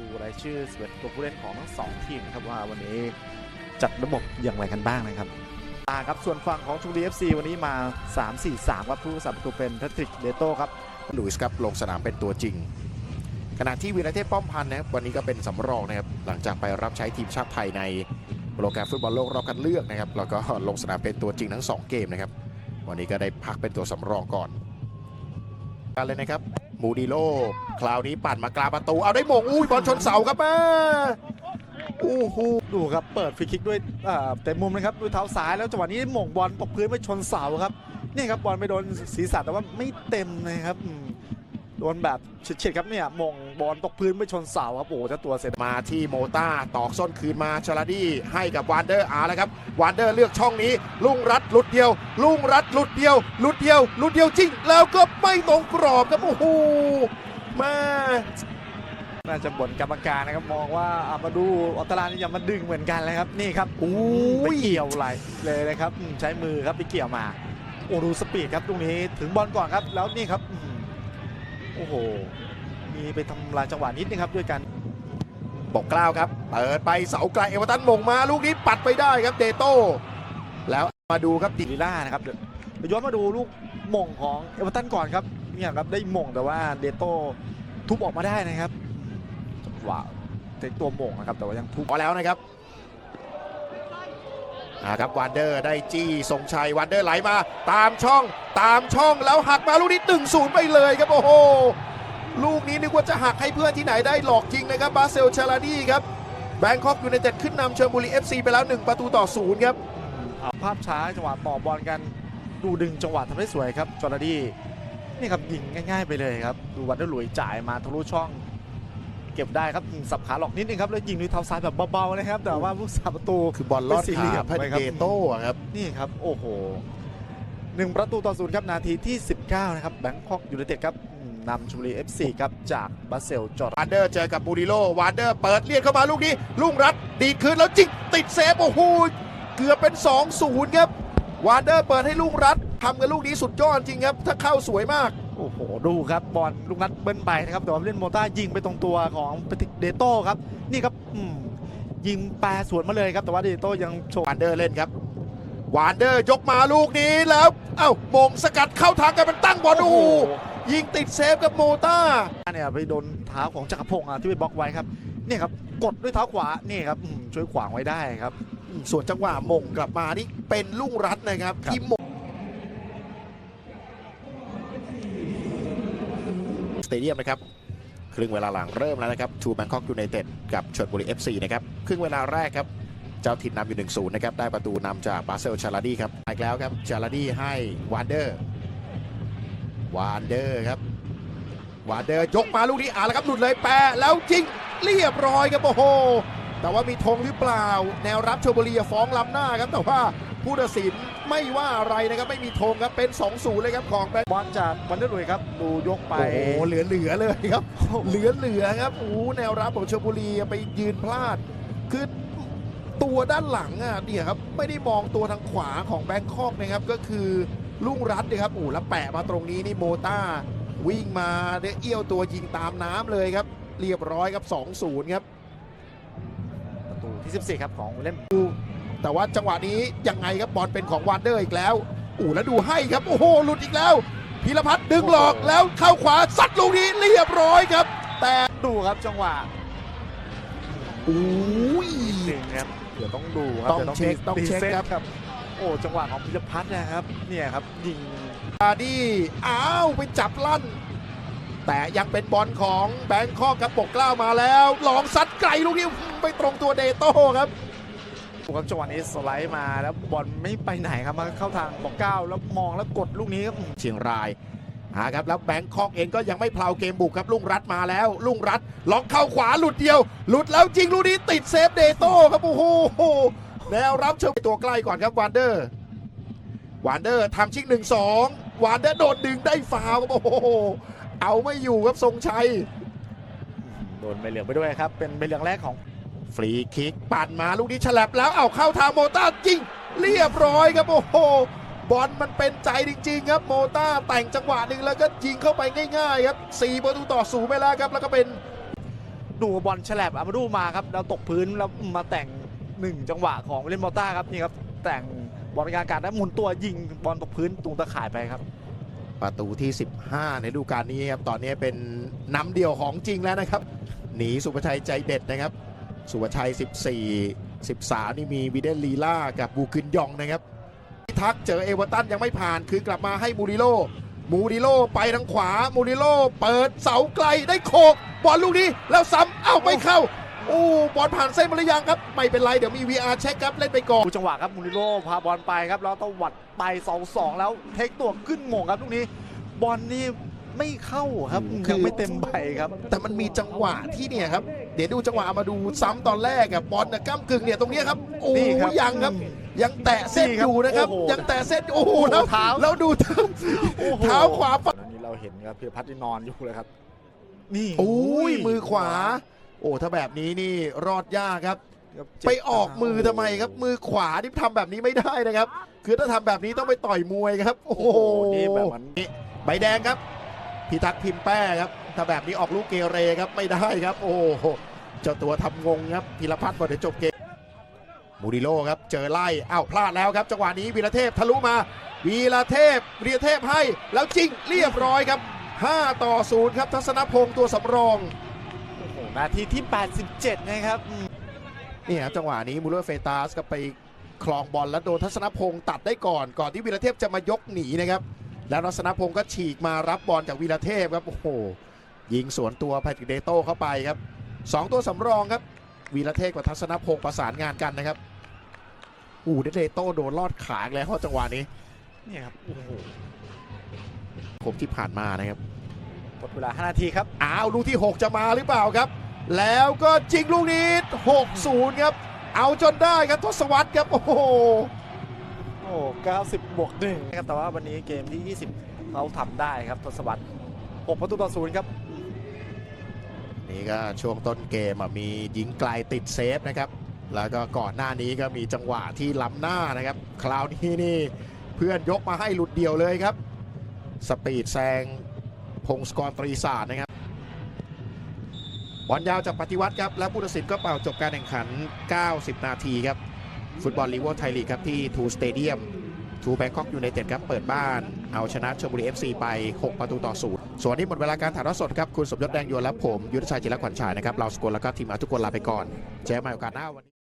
ดูรายชื่อ11ตัวผู้เล่นของทั้งสองทีมนะครับว่าวันนี้จัดระบบอย่างไรกันบ้างนะครับอ่าครับส่วนฝั่งของชลบุรี FC วันนี้มา 3-4-3ครับผู้รักษาประตูเป็นแพทริกเดโต้ครับลุยส์ครับลงสนามเป็นตัวจริง ขณะที่วีรเทพป้อมพันธ์นะครับวันนี้ก็เป็นสำรองนะครับหลังจากไปรับใช้ทีมชาติไทยในโปรแกรมฟุตบอลโลกรอบคัดเลือกนะครับแล้วก็ลงสนามเป็นตัวจริงทั้ง 2 เกมนะครับวันนี้ก็ได้พักเป็นตัวสำรองก่อนกันเลยนะครับ มูดิโลคราวนี้ปั่นมากลางประตู เอาได้หมงอุ้ยบอลชนเสาครับแม่อู้หูดูครับเปิดฟรีคิกด้วยเต็มมุมนะครับด้วยเท้าซ้ายแล้วจังหวะนี้หม่งบอลตกพื้นไปชนเสาครับนี่ครับบอลไปโดนศีรษะแต่ว่าไม่เต็มนะครับ โดนแบบเฉียดๆครับเนี่ยหม่งบอลตกพื้นไปชนเสาครับโอ้โหเจ้าตัวเสร็จมาที่โมต้าตอกส้นคืนมาชลาดี้ให้กับวานเดอร์อาแล้วครับวานเดอร์เลือกช่องนี้ ลุงรัดหลุดเดียว ลุงรัดหลุดเดียวหลุดเดียวหลุดเดียวจริง แล้วก็ไม่ตรงกรอบครับโอ้โหแม่น่าจะบ่นกรรมการนะครับมองว่าอามาดูอัตรานี่อย่ามาดึงเหมือนกันเลยครับนี่ครับโอ้ไปยเกี่ยวไหลเลยนะครับอืมใช้มือครับไปเกี่ยวมาโอ้ดูสปีดครับตรงนี้ถึงบอลก่อนครับแล้วนี่ครับอืม โอ้โห มีไปทำลายจังหวะนิดนึงครับด้วยกันปกกล้าวครับ เปิดไปเสาไกลเอเวอร์ตันมงมาลูกนี้ปัดไปได้ครับเดโต้แล้วมาดูครับดิดิลิล่านะครับเดี๋ยวเดี๋ยวย้อนมาดูลูกหม่งของเอเวอร์ตันก่อนครับเนี่ยครับได้หม่งแต่ว่าเดโต้ทุบออกมาได้นะครับจังหวะเทคตัวหม่งนะครับแต่ว่ายังทุบพอแล้วนะครับ อ่าครับวันเดอร์ได้จี้ทรงชัยวันเดอร์ไหลมา ตามช่องตามช่องแล้วหักมาลูกนี้1นศูนย์ไปเลยครับโอ้โหลูกนี้นึกว่าจะหักให้เพื่อนที่ไหนได้หลอกจริงนะครับบาเซลชาลาดีครับแบงคอกยูไนเต็ดขึ้นนำเชลบุรี FC ไปแล้ว 1 ประตูต่อศูนย์ครับภาพช้าจังหวะต่อบอลกันดูดึงจังหวะทำได้สวยครับจอร์ดี้นี่ครับยิงง่าย ๆ ไปเลยครับ ดูวันเดอร์หลุยจ่ายมาทะลุช่อง เก็บได้ครับยิงสับขาหลอกนิดนึงครับแล้วยิงด้วยเท้าซ้ายแบบเบาๆนะครับแต่ว่าผู้สาประตูคือบอลลอดเป็นสี่เหลี่ขายมพันไว้ครับเดโต้อะครับนี่ครับโอ้โหหนึ่งประตูต่อศูนย์ครับนาทีที่ 19 นะครับแบงคอกยูไนเต็ดครับอืมนำชลบุรี FC ครับจากบาเซลจอร์วานเดอร์เจอกับบูริโลวานเดอร์เปิดเลียดเข้ามาลูกนี้ลุงรัดดีดคืนแล้วจิกติดเซฟโอ้โหเกือบเป็น 2-0 ครับวานเดอร์เปิดให้ลุงรัดทำกับลูกนี้สุดยอดจริงครับ ถ้าเข้าสวยมาก โอ้โห ดูครับบอลลูกนัดเบิ้ลไปนะครับแต่ว่าเล่นโมต้ายิงไปตรงตัวของเปติกเดโต้ครับ นี่ครับอืมยิงแปรสวนมาเลยครับ แต่ว่าเดโต้ยังโชว์วานเดอร์เล่นครับวานเดอร์ยกมาลูกนี้แล้ว เอ้าโมงสกัดเข้าทางกันเป็นตั้งบอลโอ้โหยิงติดเซฟกับโมต้าเนี่ยไปโดนเท้าของจักรพงศ์อะที่ไปบล็อกไว้ครับนี่ครับกดด้วยเท้าขวานี่ครับอืมช่วยขวางไว้ได้ครับ ส่วนจังหวะมงกลับมานี่เป็นลุงรัดนะครับครับที่มง สเตเดียมนะครับครึ่งเวลาหลังเริ่มแล้วนะครับทูแบงคอกยูไนเต็ดกับชลบุรี FC นะครับครึ่งเวลาแรกครับเจ้าถิ่นนำอยู่ 1-0 นะครับ ได้ประตูนำจากบาเซลชาลาดีครับอีกแล้วครับชาลาดีให้วานเดอร์วานเดอร์ครับวานเดอร์ยกมาลูกนี้อ่าแล้วครับหลุดเลยแปะแล้วจริงเรียบร้อยครับโอ้โหแต่ว่ามีธงหรือเปล่า แนวรับชลบุรีฟ้องล้ำหน้าครับแต่ว่าผู้ตัดสิน ไม่ว่าอะไรนะครับ ไม่มีธงครับ เป็น2-0เลยครับของแบงค์บอลจากวันเดอร์หลุยครับ ดูยกไป โอ้โหเหลือเหลือๆเลยครับ เหลือเหลือๆครับโอ้โหแนวรับของชลบุรีไปยืนพลาด คือตัวด้านหลังอะเนี่ยครับ ไม่ได้มองตัวทางขวาของแบงคอกนะครับ ก็คือลุงรัตนะครับโอ้โหแล้วแปะมาตรงนี้นี่โมต้า วิ่งมาเนี่ยเอี้ยวตัวยิงตามน้ำเลยครับ เรียบร้อยครับ2-0ครับประตูที่ 14 ครับของวิลเล่ม แต่ว่าจังหวะนี้ยังไงครับบอลเป็นของวานเดอร์อีกแล้วอู้แล้วดูให้ครับโอ้โหหลุดอีกแล้วพีรพัฒน์ดึงหลอกแล้วเข้าขวาซัดลูกนี้เรียบร้อยครับ แต่ดูครับจังหวะอุ้ยหนึ่งครับเดี๋ยวต้องดูครับต้องดี๋ยวเช็คมีต้องเช็ครีซ็ตครับโอ้จังหวะของพิรพัฒน์นะครับเนี่ยครับยิงบาดี้อ้าวไปจับลั่น แต่ยังเป็นบอลของแบงคอกครับปกกล้าวมาแล้ว ลองซัดไกลลูกนี้ไปตรงตัวเดโต้ครับดู ครับจังหวะนี้สไลด์มาแล้วบอลไม่ไปไหนครับมาเข้าทางบอกเก้าแล้วมองแล้วกดลูกนี้ครับเชียงรายหาครับแล้วแบงคอกเองก็ยังไม่เพลาเกมบุกครับลุงรัดมาแล้ว ลุงรัดล็อกเข้าขวาหลุดเดียว หลุดแล้วจริงลูกนี้ติดเซฟเดโต้ครับโอ้โหแนวรับเชิญตัวใกล้ก่อนครับวานเดอร์วานเดอร์ทำชิงหนึ่งสองวานเดอร์โดนดึงได้ฟาวครับโอ้โหเอาไม่อยู่ครับทรงชัยโดนใบเหลืองไปด้วยครับเป็นใบเหลืองแรกของ ฟรีคิกปั่นมาลูกนี้ฉลับแล้วเอาเข้าทางโมต้าจริงเรียบร้อยครับโอ้โหบอลมันเป็นใจจริงๆครับโมต้าแต่งจังหวะหนึ่งแล้วก็ยิงเข้าไปง่ายๆครับ4ประตูต่อศูนย์ไปแล้วครับแล้วก็เป็นดูบอลฉลับอามาดูมาครับแล้วตกพื้นแล้วมาแต่งหนึ่งจังหวะของเล่นมต้าครับนี่ครับแต่งบอลกลางอากาศแล้วหมุนตัวยิงบอลตกพื้นตรงตะข่ายไปครับ ประตูที่ 15 ในฤดูกาลนี้ครับตอนนี้เป็นน้ำเดียวของจริงแล้วนะครับ หนีสุภชัยใจเด็ดนะครับ สุภชัย 14 13 นี่มีวิเดนลีล่ากับบูกินยองนะครับพิทักษ์เจอเอเวอร์ตันยังไม่ผ่านคือกลับมาให้มูริโลมูริโลไปทางขวามูริโลเปิดเสาไกลได้โขกบอลลูกนี้แล้วซ้ำเอ้าไม่เข้าโอ้บอลผ่านเส้นมาหรือยังครับ ไม่เป็นไร เดี๋ยวมี VR เช็คครับ เล่นไปก่อนดูจังหวะครับมูริโลพาบอลไปครับ แล้วตวัดไปเสาสองแล้วเทคตัวขึ้นหมงครับลูกนี้ บอลนี่ไม่เข้าครับคือยังไม่เต็มใบครับ แต่มันมีจังหวะที่เนี่ยครับ เดี๋ยวดูจังหวะเอามาดูซ้ำตอนแรกอะบอลนะก้ามกึ่งเนี่ยตรงเนี้ยครับโอ้นี่ครับยังครับ ยังแตะเส้นนี่ครับอยู่นะครับโอ้โหยังแตะเส้นโอ้โหโอ้โหแล้วเท้า แล้วดูเท้าโอ้โหเท้าขวาฝั่งตอนนี้เราเห็นครับพีรพัฒน์ที่นอนอยู่เลยครับ นี่โอ้ยมือขวา โอ้ถ้าแบบนี้นี่รอดยากครับ ครับเจ็บไปออกมือทำไมครับ มือขวาที่ทำแบบนี้ไม่ได้นะครับ คือถ้าทำแบบนี้ต้องไปต่อยมวยครับ โอ้โอ้โหโหนี่แบบเหมือนใบแดงครับพิทักษ์พิมพ์แป้ครับ ถ้าแบบนี้ออกลูกเกเรครับไม่ได้ครับ โอ้โห เจ้าตัวทำงงครับพีรพัฒน์บอกเดี๋ยวจบเกมมูริโลครับเจอไล่อ้าวพลาดแล้วครับจังหวะนี้วีรเทพทะลุมา วีรเทพวีรเทพให้แล้วจริงเรียบร้อยครับ 5 ต่อ 0 ครับทัศนพงศ์ตัวสำรองโอ้โหนาทีที่ 87 นะครับอืมนี่ครับจังหวะนี้มูเลอร์เฟตาสก็ไปคลองบอลแล้วโดนทัศนพงศ์ตัดได้ก่อน ก่อนที่วีรเทพจะมายกหนีนะครับ แล้วทัศนพงศ์ก็ฉีกมารับบอลจากวีรเทพครับโอ้โหยิงสวนตัวแพทริกเดโต้เข้าไปครับ สองตัวสำรองครับ วีรเทพกับทัศนพงศ์ประสานงานกันนะครับอู้เดโต้โดนลอดขาอีกแล้วจังหวะนี้เนี่ยครับโอ้โหผมที่ผ่านมานะครับหมดเวลา 5 นาทีครับอ้าวลูกที่ 6 จะมาหรือเปล่าครับ แล้วก็จิงลูกนี้ 6-0 ครับ เอาจนได้ครับทศวรรษครับ โอ้โหโอ้90บวก1นะครับแต่ว่าวันนี้เกมที่ 20เขาทำได้ครับทศวรรษ6ประตูต่อศูนย์ครับ นี่ก็ช่วงต้นเกมมียิงไกลติดเซฟนะครับ แล้วก็ก่อนหน้านี้ก็มีจังหวะที่ล้ำหน้านะครับ คราวนี้นี่เพื่อนยกมาให้หลุดเดียวเลยครับ สปีดแซงพงศกรตรีศาสตร์นะครับบอลยาวจากปฏิวัติครับ และผู้ตัดสินก็เป่าจบการแข่งขัน 90 นาทีครับ ฟุตบอลลีกไทยลีกครับที่ทูสเตเดียมทูแบงคอกยูไนเต็ดครับ เปิดบ้าน เอาชนะชลบุรี FC ไป 6 ประตูต่อศูนย์ ส่วนนี้หมดเวลาการถ่ายทอดสดครับ คุณสมยศแดงยวนและผม ยุทธชัยจิรขวัญชายนะครับ เราสกลแล้วก็ทีมอาทุกคนลาไปก่อน เจอกันใหม่โอกาสหน้าวันนี้